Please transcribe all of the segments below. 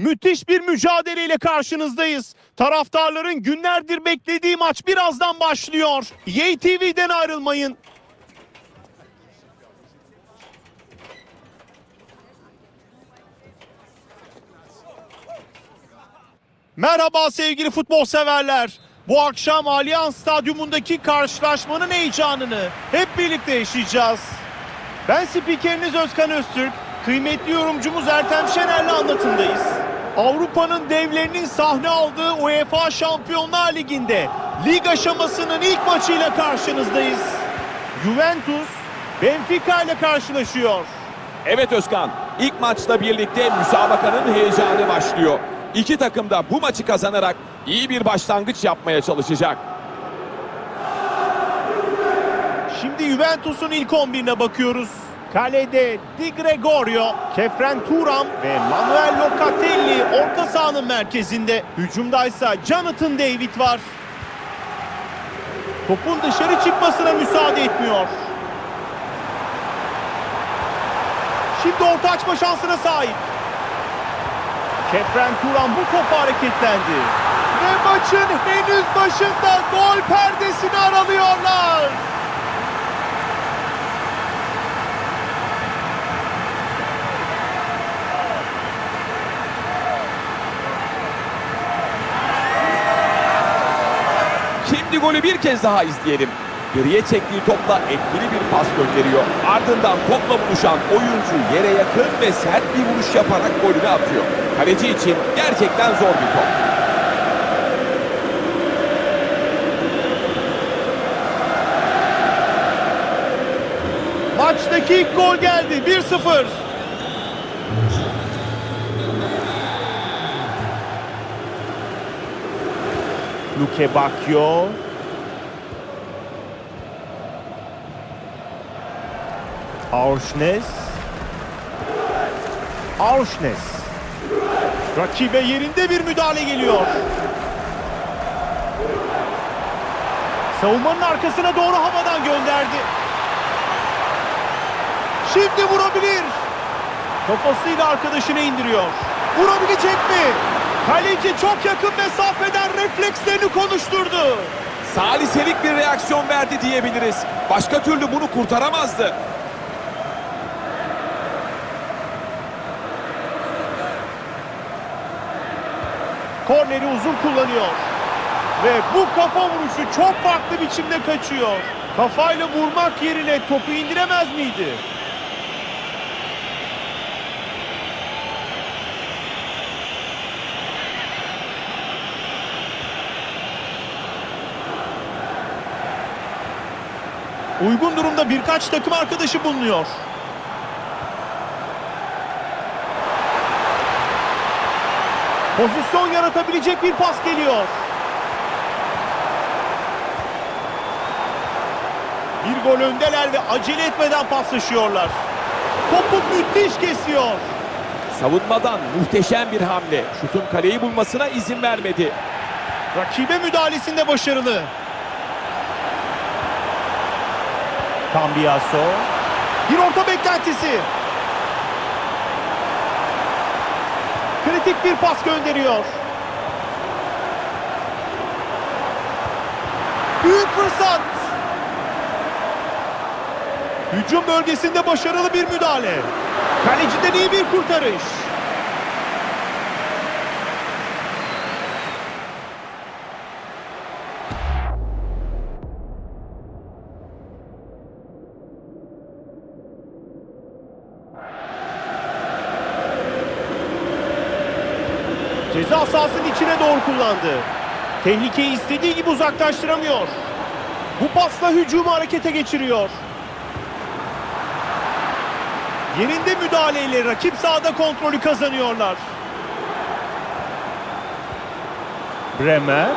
Müthiş bir mücadeleyle karşınızdayız. Taraftarların günlerdir beklediği maç birazdan başlıyor. EA TV'den ayrılmayın. Merhaba sevgili futbol severler. Bu akşam Allianz Stadyumundaki karşılaşmanın heyecanını hep birlikte yaşayacağız. Ben spikeriniz Özkan Öztürk, kıymetli yorumcumuz Ertem Şener'le anlatımdayız. Avrupa'nın devlerinin sahne aldığı UEFA Şampiyonlar Ligi'nde lig aşamasının ilk maçıyla karşınızdayız. Juventus, Benfica ile karşılaşıyor. Evet Özkan, ilk maçla birlikte müsabakanın heyecanı başlıyor. İki takım da bu maçı kazanarak iyi bir başlangıç yapmaya çalışacak. Şimdi Juventus'un ilk 11'ine bakıyoruz. Kalede Di Gregorio, Kefren Turam ve Manuel Locatelli orta sahanın merkezinde. Hücumdaysa Jonathan David var. Topun dışarı çıkmasına müsaade etmiyor. Şimdi orta açma şansına sahip. Kefren Turan bu topu hareketlendi. Ve maçın henüz başında gol perdesini aralıyorlar. Şimdi golü bir kez daha izleyelim. Geriye çektiği topla etkili bir pas gönderiyor. Ardından topla buluşan oyuncu yere yakın ve sert bir vuruş yaparak golünü atıyor. Kaleci için gerçekten zor bir top. Maçtaki ilk gol geldi. 1-0. Luke Bacchio. Aursnes. Aursnes. Rakibe yerinde bir müdahale geliyor. Savunmanın arkasına doğru havadan gönderdi. Şimdi vurabilir. Kafasıyla arkadaşını indiriyor. Vurabilecek mi? Kaleci çok yakın mesafeden reflekslerini konuşturdu. Saliselik bir reaksiyon verdi diyebiliriz. Başka türlü bunu kurtaramazdı. Korneri uzun kullanıyor. Ve bu kafa vuruşu çok farklı biçimde kaçıyor. Kafayla vurmak yerine topu indiremez miydi? Uygun durumda birkaç takım arkadaşı bulunuyor. Pozisyon yaratabilecek bir pas geliyor. Bir gol öndeler ve acele etmeden paslaşıyorlar. Topu müthiş kesiyor. Savunmadan muhteşem bir hamle. Şutun kaleyi bulmasına izin vermedi. Rakibe müdahalesinde başarılı. Cambiaso. Bir orta beklentisi. Kritik bir pas gönderiyor. Büyük fırsat. Hücum bölgesinde başarılı bir müdahale. Kaleciden iyi bir kurtarış. Ceza sahasının içine doğru kullandı. Tehlikeyi istediği gibi uzaklaştıramıyor. Bu pasla hücumu harekete geçiriyor. Yerinde müdahaleyle rakip sahada kontrolü kazanıyorlar. Bremer.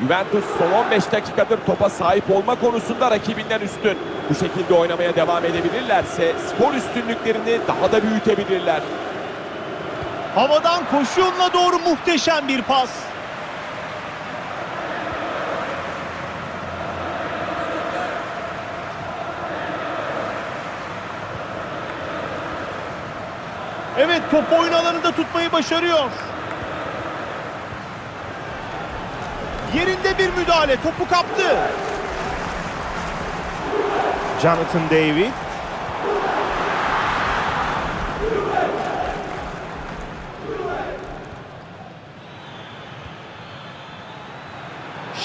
Juventus son 15 dakikadır topa sahip olma konusunda rakibinden üstün. Bu şekilde oynamaya devam edebilirlerse skor üstünlüklerini daha da büyütebilirler. Havadan koşu yoluna doğru muhteşem bir pas. Evet top oyun alanında tutmayı başarıyor. Yerinde bir müdahale. Topu kaptı. Jonathan David.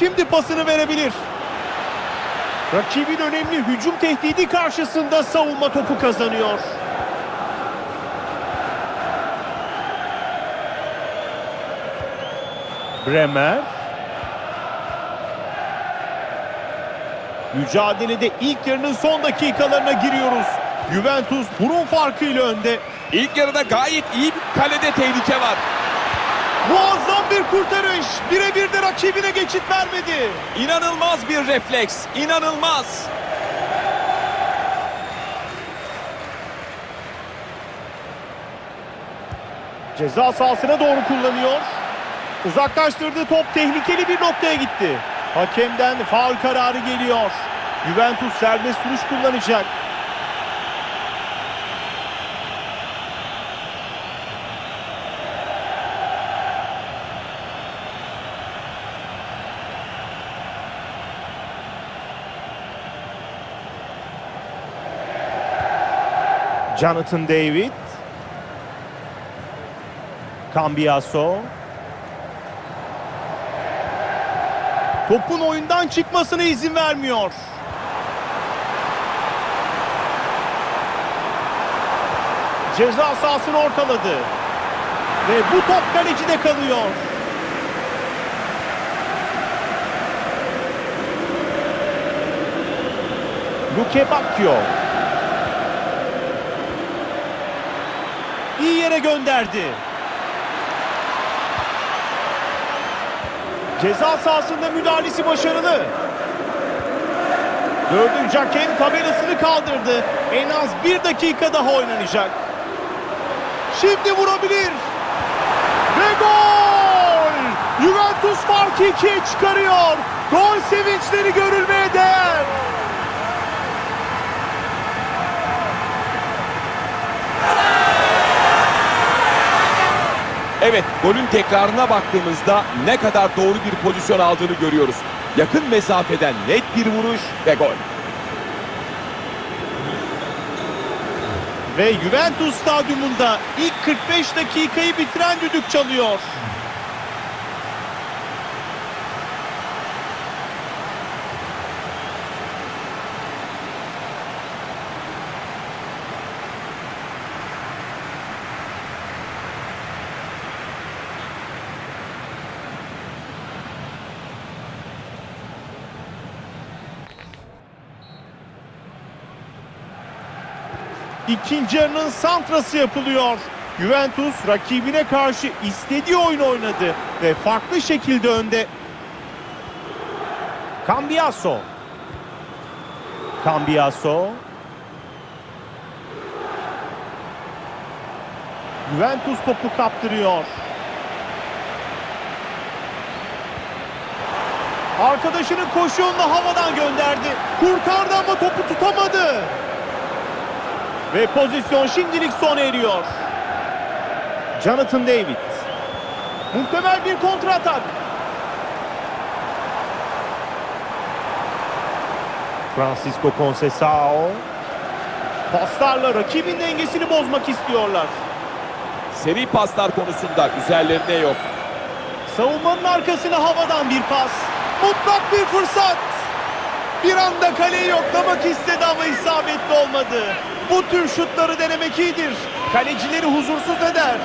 Şimdi pasını verebilir. Rakibin önemli hücum tehdidi karşısında savunma topu kazanıyor. Bremer. Mücadelede ilk yarının son dakikalarına giriyoruz. Juventus burun farkıyla önde. İlk yarıda gayet iyi bir kalede tehlike var. Muazzam bir kurtarış. Birebir de rakibine geçit vermedi. İnanılmaz bir refleks. İnanılmaz. Ceza sahasına doğru kullanıyor. Uzaklaştırdığı top tehlikeli bir noktaya gitti. Hakemden faul kararı geliyor. Juventus serbest vuruş kullanacak. Jonathan David. Cambiaso. Topun oyundan çıkmasına izin vermiyor. Ceza sahasını ortaladı. Ve bu top kalecide kalıyor. Luke Bacchio. İyi yere gönderdi. Ceza sahasında müdahalesi başarılı. Dördüncü hakem tabelasını kaldırdı. En az bir dakika daha oynanacak. Şimdi vurabilir. Ve gol! Juventus farkı ikiye çıkarıyor. Gol sevinçleri görülmeye değer. Evet, golün tekrarına baktığımızda ne kadar doğru bir pozisyon aldığını görüyoruz. Yakın mesafeden net bir vuruş ve gol. Ve Juventus stadyumunda ilk 45 dakikayı bitiren düdük çalıyor. İkinci yarının santrası yapılıyor. Juventus rakibine karşı istediği oyunu oynadı ve farklı şekilde önde. Cambiaso. Cambiaso. Juventus topu kaptırıyor. Arkadaşının koşu yolunu havadan gönderdi. Kurtardı ama topu tutamadı. Ve pozisyon şimdilik sona eriyor. Jonathan David. Muhtemel bir kontra atak. Francisco Conceição. Paslarla rakibin dengesini bozmak istiyorlar. Seri paslar konusunda üzerlerine yok. Savunmanın arkasına havadan bir pas. Mutlak bir fırsat. Bir anda kaleyi yoklamak istedi ama isabetli olmadı. Bu tür şutları denemek iyidir. Kalecileri huzursuz eder.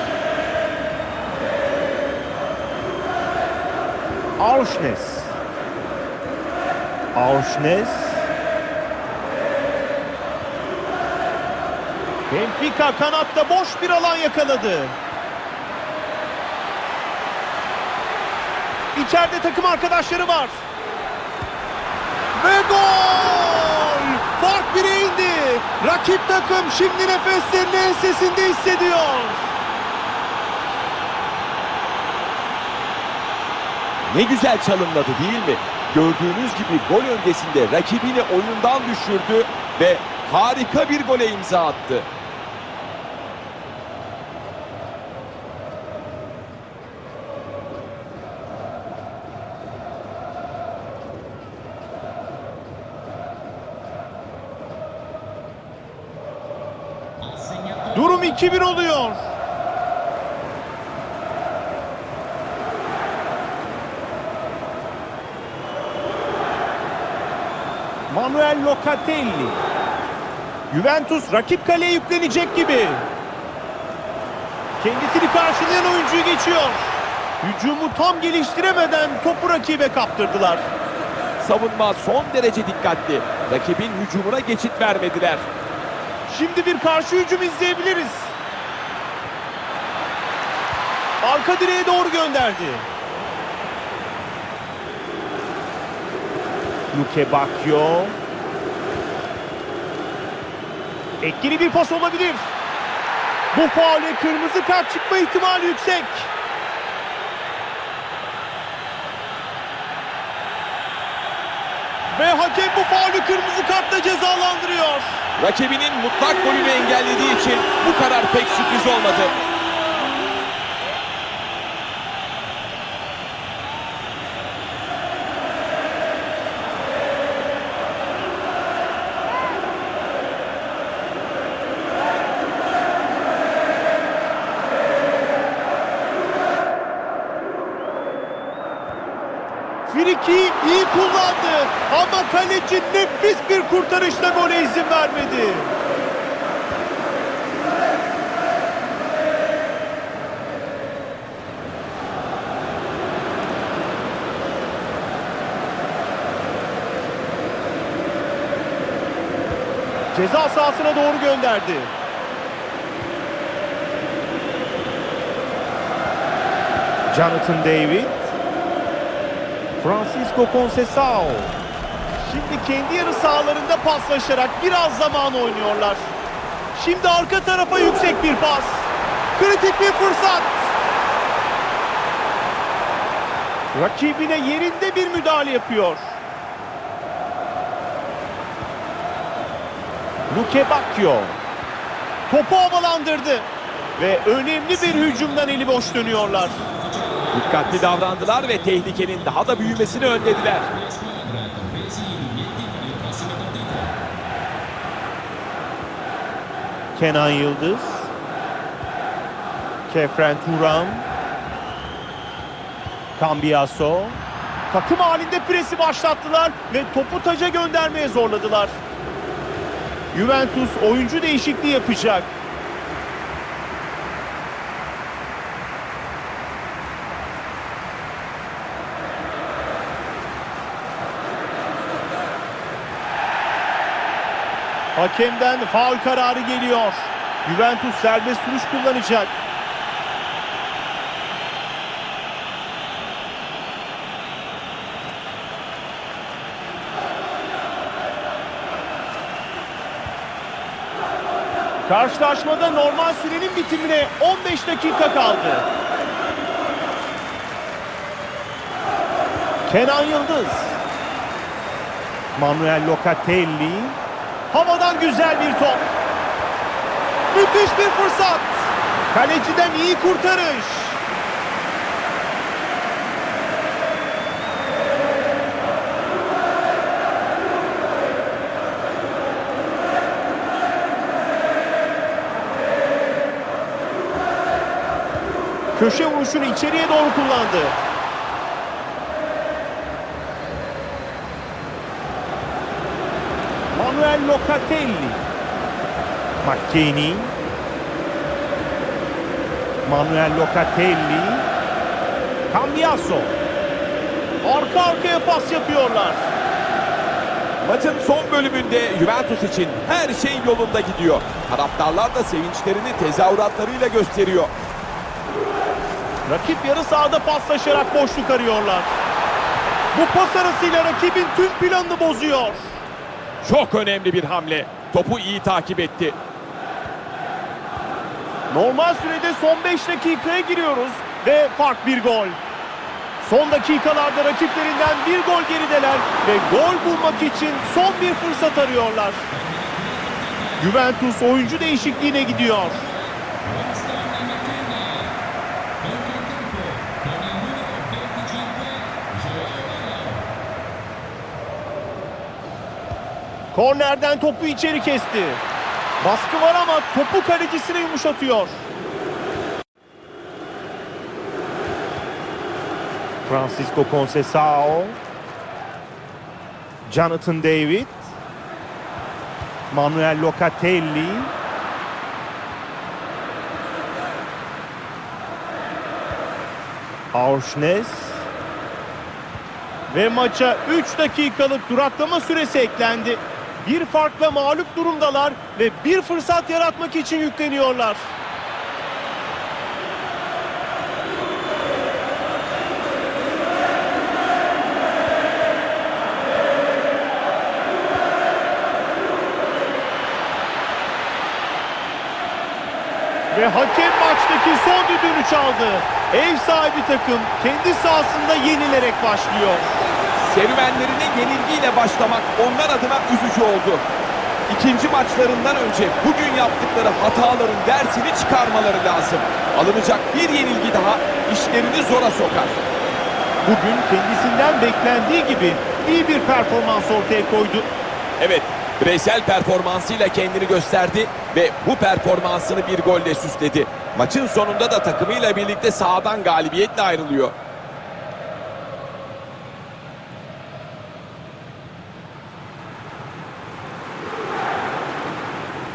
Auschnes. Auschnes. Benfica kanatta boş bir alan yakaladı. İçeride takım arkadaşları var. Ve gol! Fark bire indi. Rakip takım şimdi nefeslerini ensesinde hissediyor. Ne güzel çalımladı değil mi? Gördüğünüz gibi gol öncesinde rakibini oyundan düşürdü ve harika bir gole imza attı. 2-1 oluyor. Manuel Locatelli. Juventus rakip kaleye yüklenecek gibi. Kendisini karşılayan oyuncuyu geçiyor. Hücumu tam geliştiremeden topu rakibe kaptırdılar. Savunma son derece dikkatli. Rakibin hücumuna geçit vermediler. Şimdi bir karşı hücum izleyebiliriz. Arka direğe doğru gönderdi. Luke Bacchio. Etkili bir pas olabilir. Bu faule kırmızı kart çıkma ihtimali yüksek. Ve hakem bu faulü kırmızı kartla cezalandırıyor. Rakibinin mutlak golünü engellediği için bu karar pek sürpriz olmadı. Friki iyi kullandı ama kaleci nefis bir kurtarışla gole izin vermedi. Ceza sahasına doğru gönderdi. Jonathan David Francisco Conceição. Şimdi kendi yarı sahalarında paslaşarak biraz zaman oynuyorlar. Şimdi arka tarafa yüksek bir pas. Kritik bir fırsat. Rakibine yerinde bir müdahale yapıyor. Luke Bacchio. Topu havalandırdı. Ve önemli bir hücumdan eli boş dönüyorlar. Dikkatli davrandılar ve tehlikenin daha da büyümesini önlediler. Kenan Yıldız. Kefren Turan. Cambiaso. Takım halinde presi başlattılar ve topu taca göndermeye zorladılar. Juventus oyuncu değişikliği yapacak. Hakemden faul kararı geliyor. Juventus serbest vuruş kullanacak. Karşılaşmada normal sürenin bitimine 15 dakika kaldı. Kenan Yıldız. Manuel Locatelli. Havadan güzel bir top. Müthiş bir fırsat. Kaleciden iyi kurtarış. Köşe vuruşunu içeriye doğru kullandı. Manuel Locatelli. McKinney. Manuel Locatelli. Cambiaso. Arka arkaya pas yapıyorlar. Maçın son bölümünde Juventus için her şey yolunda gidiyor. Taraftarlar da sevinçlerini tezahüratlarıyla gösteriyor. Rakip yarı sahada paslaşarak boşluk arıyorlar. Bu pas arasıyla rakibin tüm planını bozuyor. Çok önemli bir hamle. Topu iyi takip etti. Normal sürede son 5 dakikaya giriyoruz ve fark bir gol. Son dakikalarda rakiplerinden bir gol gerideler ve gol bulmak için son bir fırsat arıyorlar. Juventus oyuncu değişikliğine gidiyor. Kornerden topu içeri kesti. Baskı var ama topu kalecisine yumuşatıyor. Francisco Conceição. Jonathan David. Manuel Locatelli. Auschnes. Ve maça 3 dakikalık duraklama süresi eklendi. Bir farkla mağlup durumdalar ve bir fırsat yaratmak için yükleniyorlar. Ve hakem maçtaki son düdüğünü çaldı. Ev sahibi takım kendi sahasında yenilerek başlıyor. Serüvenlerine yenilgiyle başlamak onlar adına üzücü oldu. İkinci maçlarından önce bugün yaptıkları hataların dersini çıkarmaları lazım. Alınacak bir yenilgi daha işlerini zora sokar. Bugün kendisinden beklendiği gibi iyi bir performans ortaya koydu. Evet, bireysel performansıyla kendini gösterdi ve bu performansını bir golle süsledi. Maçın sonunda da takımıyla birlikte sahadan galibiyetle ayrılıyor.